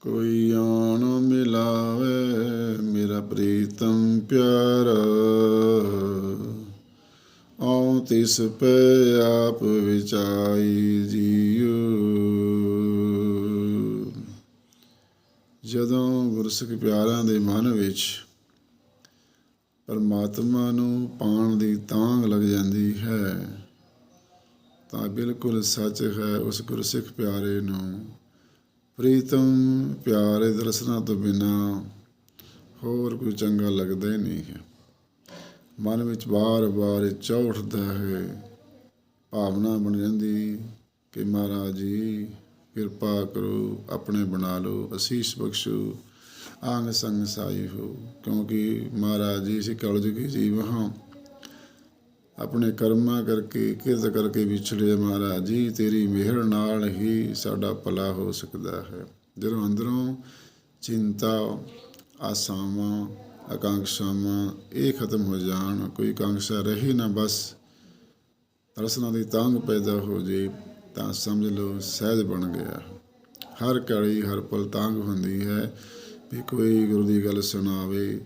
ਕੋਈ ਆਣ ਮਿਲਾਵੇ, ਮੇਰਾ ਪ੍ਰੀਤਮ ਪਿਆਰਾ। ਆਉ ਤਿਸ ਪੈ ਆਪ ਵਿਚਾਈ ਜੀਉ। ਜਦੋਂ ਗੁਰਸਿੱਖ ਪਿਆਰਾਂ ਦੇ ਮਨ ਵਿੱਚ ਪਰਮਾਤਮਾ ਨੂੰ ਪਾਣ ਦੀ ਤਾਂਗ ਲੱਗ ਜਾਂਦੀ ਹੈ, ਤਾਂ ਬਿਲਕੁਲ ਸੱਚ ਹੈ ਉਸ ਗੁਰਸਿੱਖ ਪਿਆਰੇ ਨੂੰ। ਪ੍ਰੀਤਮ ਪਿਆਰੇ ਦਰਸ਼ਨਾਂ ਤੋਂ ਬਿਨਾ ਹੋਰ ਕੋਈ ਚੰਗਾ ਲੱਗਦਾ ਹੀ ਨਹੀਂ ਹੈ। ਮਨ ਵਿੱਚ ਬਾਰ-ਬਾਰ ਇਹ ਉੱਠਦਾ ਹੈ, ਭਾਵਨਾ ਬਣ ਜਾਂਦੀ ਕਿ ਮਹਾਰਾਜ ਜੀ, ਕਿਰਪਾ ਕਰੋ, ਆਪਣੇ ਬਣਾ ਲਓ, ਅਸੀਸ ਬਖਸ਼ੋ ਆਂਗ ਸੰਗ ਸਾਈ ਹੋ। ਕਿਉਂਕਿ ਮਹਾਰਾਜ ਜੀ, ਅਸੀਂ ਕਲਯੁਗੀ ਜੀਵ ਹਾਂ। ਆਪਣੇ ਕਰਮਾਂ ਕਰਕੇ, ਕਿਰਤ ਕਰਕੇ ਵਿਛੜੇ ਮਹਾਰਾਜ ਜੀ, ਤੇਰੀ ਮਿਹਰ ਨਾਲ ਹੀ ਸਾਡਾ ਭਲਾ ਹੋ ਸਕਦਾ ਹੈ। ਜਦੋਂ ਅੰਦਰੋਂ ਚਿੰਤਾ, ਆਸਾਵਾਂ, ਆਕਾਂਖਸ਼ਾਵਾਂ ਇਹ ਖਤਮ ਹੋ ਜਾਣ, ਕੋਈ ਕਾਂਖਸ਼ਾ ਰਹੀ ਨਾ ਬਸ, ਰਸਨਾ ਦੀ ਤਾਂਗ ਪੈਦਾ ਹੋ ਜੇ, ਤਾਂ ਸਮਝ ਲਓ ਸਹਿਜ ਬਣ ਗਿਆ। ਹਰ ਘੜੀ ਹਰ ਪਲ ਤੰਗ ਹੁੰਦੀ ਹੈ ਵੀ ਕੋਈ ਗੁਰੂ ਦੀ ਗੱਲ ਸੁਣਾਵੇ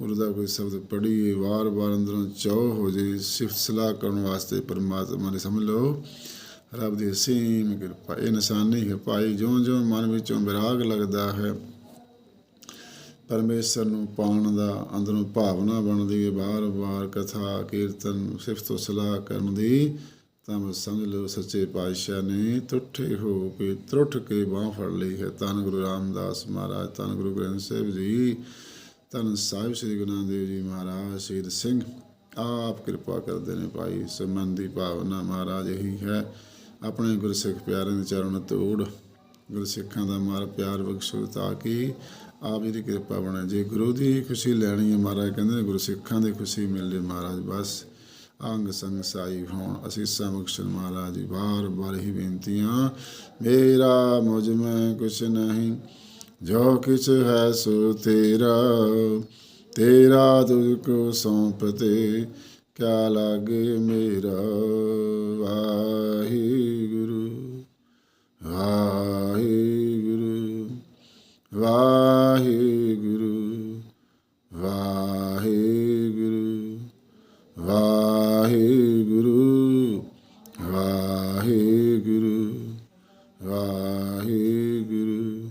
ਗੁਰੂ ਦਾ ਕੋਈ ਸ਼ਬਦ ਪੜ੍ਹੀਏ ਵਾਰ-ਵਾਰ ਅੰਦਰੋਂ ਚਾਹ ਹੋ ਜੇ, ਸਿਫਤ ਸਲਾਹ ਕਰਨ ਵਾਸਤੇ ਪਰਮਾਤਮਾ ਨੇ ਸਮਝ ਲਓ। ਰੱਬ ਦੀ ਅਸੀਮ ਕਿਰਪਾ, ਇਹ ਨਿਸ਼ਾਨੀ ਹੈ ਭਾਈ, ਜਿਉਂ-ਜਿਉਂ ਮਨ ਵਿੱਚੋਂ ਵਿਰਾਗ ਲੱਗਦਾ ਹੈ, ਪਰਮੇਸ਼ਰ ਨੂੰ ਪਾਉਣ ਦਾ ਅੰਦਰੋਂ ਭਾਵਨਾ ਬਣਦੀ ਹੈ। ਬਾਰ-ਬਾਰ ਕਥਾ, ਕੀਰਤਨ, ਸਿਫਤ ਸਲਾਹ ਕਰਨ ਦੀ ਤਾਂ ਸਮਝ ਲਓ, ਸੱਚੇ ਪਾਤਸ਼ਾਹ ਨੇ ਤੁੱਠੇ ਹੋ ਕੇ ਤਰੁੱਠ ਕੇ ਬਾਹ ਫੜ ਲਈ ਹੈ। ਧੰਨ ਗੁਰੂ ਰਾਮਦਾਸ ਮਹਾਰਾਜ, ਧੰਨ ਗੁਰੂ ਗ੍ਰੰਥ ਸਾਹਿਬ ਜੀ। ਧੰਨ ਸਾਹਿਬ ਸ੍ਰੀ ਗੁਰੂ ਨਾਨਕ ਦੇਵ ਜੀ ਮਹਾਰਾਜ, ਸ਼ਹੀਦ ਸਿੰਘ, ਆਪ ਕਿਰਪਾ ਕਰਦੇ ਨੇ ਭਾਈ, ਸੰਬੰਧੀ ਭਾਵਨਾ ਮਹਾਰਾਜ ਇਹੀ ਹੈ। ਆਪਣੇ ਗੁਰਸਿੱਖ ਪਿਆਰਿਆਂ ਦੇ ਚਰਨ ਤੋੜ, ਗੁਰਸਿੱਖਾਂ ਦਾ ਮਾਰ ਪਿਆਰ ਬਖਸ਼ੋ ਤਾਂ ਕਿ ਆਪ ਜੀ ਦੀ ਕਿਰਪਾ ਬਣੇ। ਜੇ ਗੁਰੂ ਦੀ ਖੁਸ਼ੀ ਲੈਣੀ ਹੈ ਮਹਾਰਾਜ, ਕਹਿੰਦੇ ਨੇ ਗੁਰਸਿੱਖਾਂ ਦੀ ਖੁਸ਼ੀ ਮਿਲ ਜੇ ਮਹਾਰਾਜ, ਬਸ ਅੰਗ ਸੰਗ ਸਾਈ ਹੋਣ। ਅਸੀਸਾਂ ਬਖਸ਼ਣ ਮਹਾਰਾਜ ਜੀ ਬਾਰ ਬਾਰ ਹੀ ਬੇਨਤੀਆਂ, ਮੇਰਾ ਮੁਝ ਮੈਂ ਕੁਛ ਨਹੀਂ ਜੋ ਕਿਛ ਹੈ ਸੋ ਤੇਰਾ ਤੇਰਾ ਤੁਝ ਕੋ ਸੌਂਪਤੇ ਕਿਆ ਲਾਗੇ ਮੇਰਾ? ਵਾਹਿਗੁਰੂ ਵਾਹਿਗੁਰੂ ਵਾਹਿਗੁਰੂ ਵਾਹਿਗੁਰੂ ਵਾਹਿਗੁਰੂ ਵਾਹਿਗੁਰੂ ਵਾਹਿਗੁਰੂ।